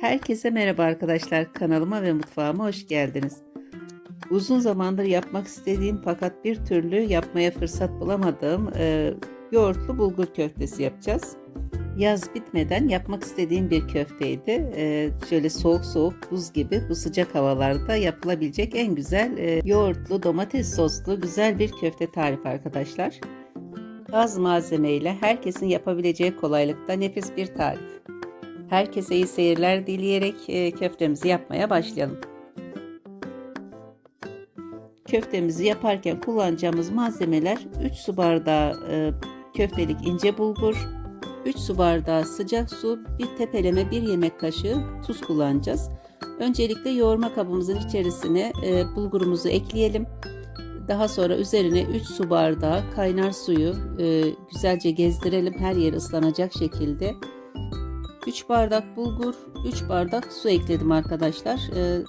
Herkese merhaba arkadaşlar. Kanalıma ve mutfağıma hoş geldiniz. Uzun zamandır yapmak istediğim fakat bir türlü yapmaya fırsat bulamadığım e, yoğurtlu bulgur köftesi yapacağız. Yaz bitmeden yapmak istediğim bir köfteydi. E, şöyle soğuk soğuk buz gibi bu sıcak havalarda yapılabilecek en güzel e, yoğurtlu domates soslu güzel bir köfte tarifi arkadaşlar. Az malzemeyle herkesin yapabileceği kolaylıkta nefis bir tarif. Herkese iyi seyirler dileyerek e, köftemizi yapmaya başlayalım. Köftemizi yaparken kullanacağımız malzemeler 3 su bardağı e, köftelik ince bulgur, 3 su bardağı sıcak su, bir tepeleme 1 yemek kaşığı tuz kullanacağız. Öncelikle yoğurma kabımızın içerisine e, bulgurumuzu ekleyelim. Daha sonra üzerine 3 su bardağı kaynar suyu güzelce gezdirelim her yer ıslanacak şekilde. 3 bardak bulgur, 3 bardak su ekledim arkadaşlar. Ee,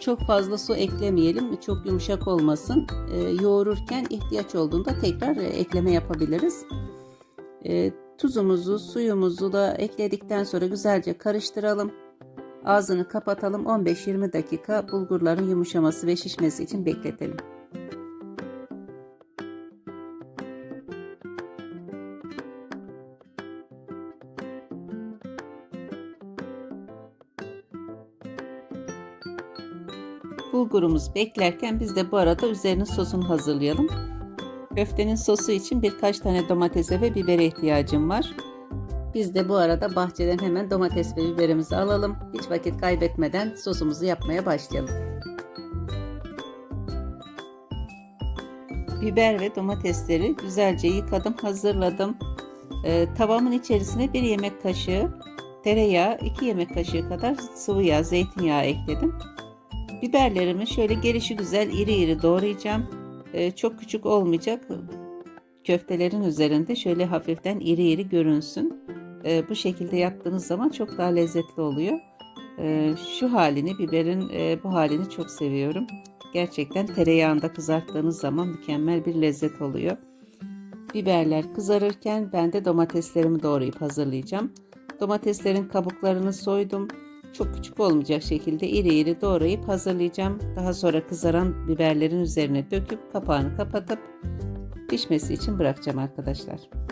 çok fazla su eklemeyelim, çok yumuşak olmasın. Ee, yoğururken ihtiyaç olduğunda tekrar e, ekleme yapabiliriz. Ee, tuzumuzu, suyumuzu da ekledikten sonra güzelce karıştıralım. Ağzını kapatalım. 15-20 dakika bulgurların yumuşaması ve şişmesi için bekletelim. Bulgurumuz beklerken biz de bu arada üzerinin sosunu hazırlayalım. Köftenin sosu için birkaç tane domatese ve bibere ihtiyacım var. Biz de bu arada bahçeden hemen domates ve biberimizi alalım. Hiç vakit kaybetmeden sosumuzu yapmaya başlayalım. Biber ve domatesleri güzelce yıkadım, hazırladım. Ee, tavamın içerisine bir yemek kaşığı tereyağı, 2 yemek kaşığı kadar sıvı yağ, zeytinyağı ekledim. Biberlerimi şöyle gelişi güzel iri iri doğrayacağım. Ee, çok küçük olmayacak. Köftelerin üzerinde şöyle hafiften iri iri görünsün. Ee, bu şekilde yaptığınız zaman çok daha lezzetli oluyor. Ee, şu halini, biberin e, bu halini çok seviyorum. Gerçekten tereyağında kızarttığınız zaman mükemmel bir lezzet oluyor. Biberler kızarırken ben de domateslerimi doğrayıp hazırlayacağım. Domateslerin kabuklarını soydum çok küçük olmayacak şekilde iri iri doğrayıp hazırlayacağım. Daha sonra kızaran biberlerin üzerine döküp kapağını kapatıp pişmesi için bırakacağım arkadaşlar.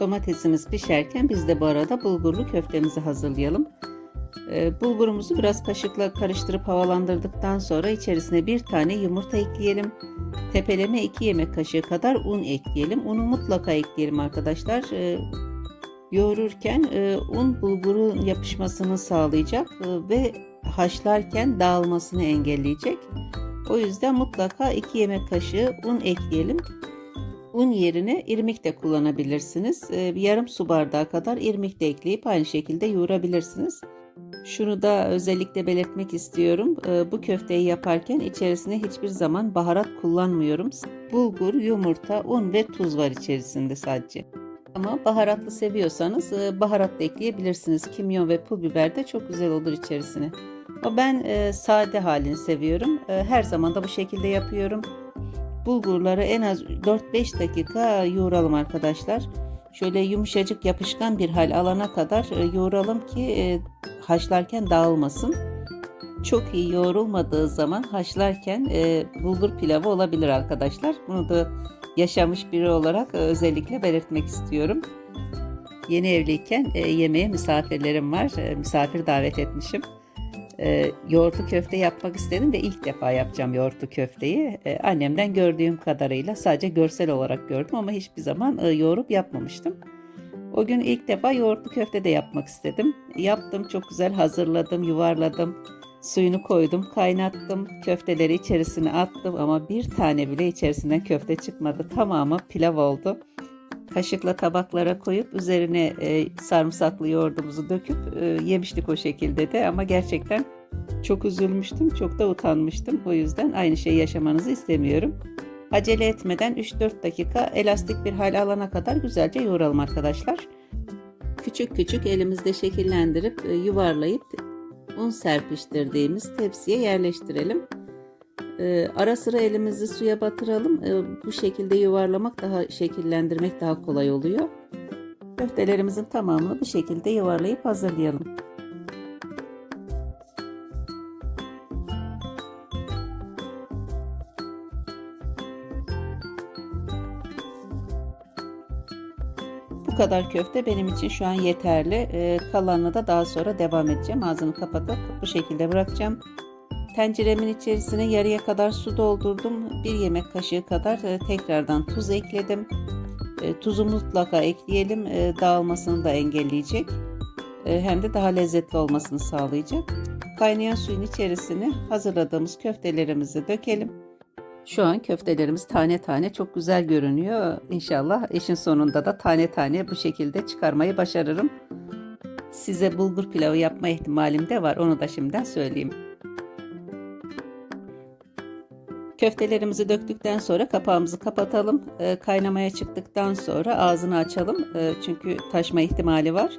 Domatesimiz pişerken biz de bu arada bulgurlu köftemizi hazırlayalım. Ee, bulgurumuzu biraz kaşıkla karıştırıp havalandırdıktan sonra içerisine bir tane yumurta ekleyelim. Tepeleme 2 yemek kaşığı kadar un ekleyelim. Unu mutlaka ekleyelim arkadaşlar. Ee, yoğururken e, un bulgurun yapışmasını sağlayacak e, ve haşlarken dağılmasını engelleyecek. O yüzden mutlaka 2 yemek kaşığı un ekleyelim. Un yerine irmik de kullanabilirsiniz. Ee, yarım su bardağı kadar irmik de ekleyip aynı şekilde yoğurabilirsiniz. Şunu da özellikle belirtmek istiyorum. Ee, bu köfteyi yaparken içerisine hiçbir zaman baharat kullanmıyorum. Bulgur, yumurta, un ve tuz var içerisinde sadece. Ama baharatlı seviyorsanız e, baharat da ekleyebilirsiniz. Kimyon ve pul biber de çok güzel olur içerisine. Ama ben e, sade halini seviyorum. E, her zaman da bu şekilde yapıyorum bulgurları en az 4-5 dakika yoğuralım arkadaşlar. Şöyle yumuşacık yapışkan bir hal alana kadar e, yoğuralım ki e, haşlarken dağılmasın. Çok iyi yoğrulmadığı zaman haşlarken e, bulgur pilavı olabilir arkadaşlar. Bunu da yaşamış biri olarak özellikle belirtmek istiyorum. Yeni evliyken yemeğe misafirlerim var. Misafir davet etmişim e, yoğurtlu köfte yapmak istedim ve ilk defa yapacağım yoğurtlu köfteyi. E, annemden gördüğüm kadarıyla sadece görsel olarak gördüm ama hiçbir zaman e, yoğurup yapmamıştım. O gün ilk defa yoğurtlu köfte de yapmak istedim. Yaptım, çok güzel hazırladım, yuvarladım. Suyunu koydum, kaynattım. Köfteleri içerisine attım ama bir tane bile içerisinden köfte çıkmadı. Tamamı pilav oldu. Kaşıkla tabaklara koyup üzerine e, sarımsaklı yoğurdumuzu döküp e, yemiştik o şekilde de ama gerçekten Çok üzülmüştüm, çok da utanmıştım. O yüzden aynı şeyi yaşamanızı istemiyorum. Acele etmeden 3-4 dakika elastik bir hal alana kadar güzelce yoğuralım arkadaşlar. Küçük küçük elimizde şekillendirip e, yuvarlayıp un serpiştirdiğimiz tepsiye yerleştirelim. E, ara sıra elimizi suya batıralım. E, bu şekilde yuvarlamak daha şekillendirmek daha kolay oluyor. Köftelerimizin tamamını bu şekilde yuvarlayıp hazırlayalım. Bu kadar köfte benim için şu an yeterli. Ee, kalanını da daha sonra devam edeceğim. Ağzını kapatıp bu şekilde bırakacağım. Tenceremin içerisine yarıya kadar su doldurdum. Bir yemek kaşığı kadar e, tekrardan tuz ekledim. E, tuzu mutlaka ekleyelim. E, dağılmasını da engelleyecek. Hem de daha lezzetli olmasını sağlayacak. Kaynayan suyun içerisine hazırladığımız köftelerimizi dökelim. Şu an köftelerimiz tane tane çok güzel görünüyor. İnşallah işin sonunda da tane tane bu şekilde çıkarmayı başarırım. Size bulgur pilavı yapma ihtimalim de var. Onu da şimdiden söyleyeyim. Köftelerimizi döktükten sonra kapağımızı kapatalım. Ee, kaynamaya çıktıktan sonra ağzını açalım. Ee, çünkü taşma ihtimali var.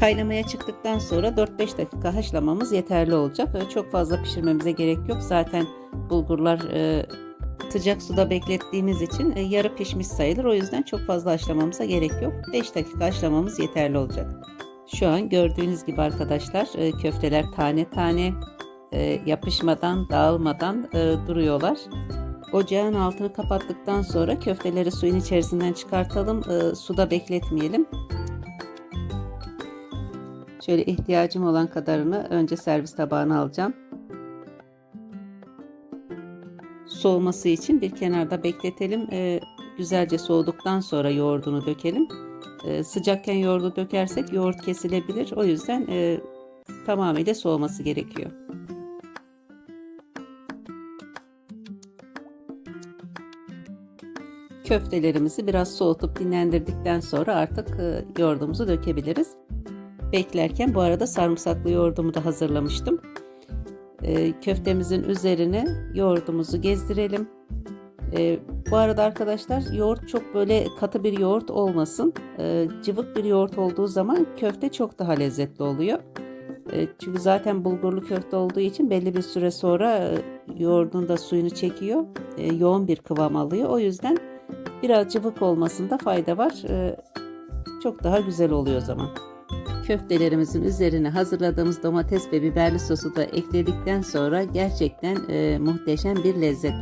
Kaynamaya çıktıktan sonra 4-5 dakika haşlamamız yeterli olacak. Ee, çok fazla pişirmemize gerek yok. Zaten bulgurlar e, sıcak suda beklettiğimiz için e, yarı pişmiş sayılır. O yüzden çok fazla haşlamamıza gerek yok. 5 dakika haşlamamız yeterli olacak. Şu an gördüğünüz gibi arkadaşlar e, köfteler tane tane e, yapışmadan, dağılmadan e, duruyorlar. Ocağın altını kapattıktan sonra köfteleri suyun içerisinden çıkartalım. E, suda bekletmeyelim. Şöyle ihtiyacım olan kadarını önce servis tabağına alacağım. Soğuması için bir kenarda bekletelim. E, güzelce soğuduktan sonra yoğurdunu dökelim. E, sıcakken yoğurdu dökersek yoğurt kesilebilir. O yüzden e, tamamıyla soğuması gerekiyor. Köftelerimizi biraz soğutup dinlendirdikten sonra artık e, yoğurdumuzu dökebiliriz. Beklerken bu arada sarımsaklı yoğurdumu da hazırlamıştım. E, köftemizin üzerine yoğurdumuzu gezdirelim. E, bu arada arkadaşlar yoğurt çok böyle katı bir yoğurt olmasın. Cıvık bir yoğurt olduğu zaman köfte çok daha lezzetli oluyor. Çünkü zaten bulgurlu köfte olduğu için belli bir süre sonra yoğurdun da suyunu çekiyor. Yoğun bir kıvam alıyor. O yüzden biraz cıvık olmasında fayda var. E, çok daha güzel oluyor o zaman. Köftelerimizin üzerine hazırladığımız domates ve biberli sosu da ekledikten sonra gerçekten e, muhteşem bir lezzet.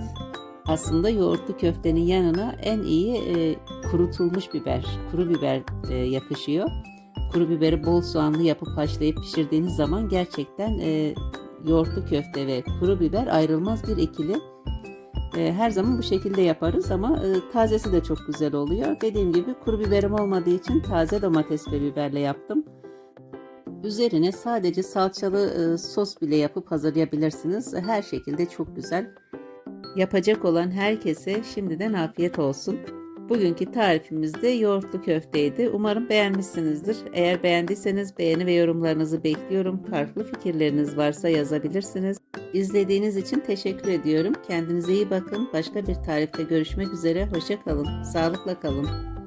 Aslında yoğurtlu köftenin yanına en iyi e, kurutulmuş biber, kuru biber e, yakışıyor. Kuru biberi bol soğanlı yapıp haşlayıp pişirdiğiniz zaman gerçekten e, yoğurtlu köfte ve kuru biber ayrılmaz bir ikili. E, her zaman bu şekilde yaparız ama e, tazesi de çok güzel oluyor. Dediğim gibi kuru biberim olmadığı için taze domates ve biberle yaptım. Üzerine sadece salçalı e, sos bile yapıp hazırlayabilirsiniz. Her şekilde çok güzel. Yapacak olan herkese şimdiden afiyet olsun. Bugünkü tarifimiz de yoğurtlu köfteydi. Umarım beğenmişsinizdir. Eğer beğendiyseniz beğeni ve yorumlarınızı bekliyorum. Farklı fikirleriniz varsa yazabilirsiniz. İzlediğiniz için teşekkür ediyorum. Kendinize iyi bakın. Başka bir tarifte görüşmek üzere. Hoşça kalın. Sağlıkla kalın.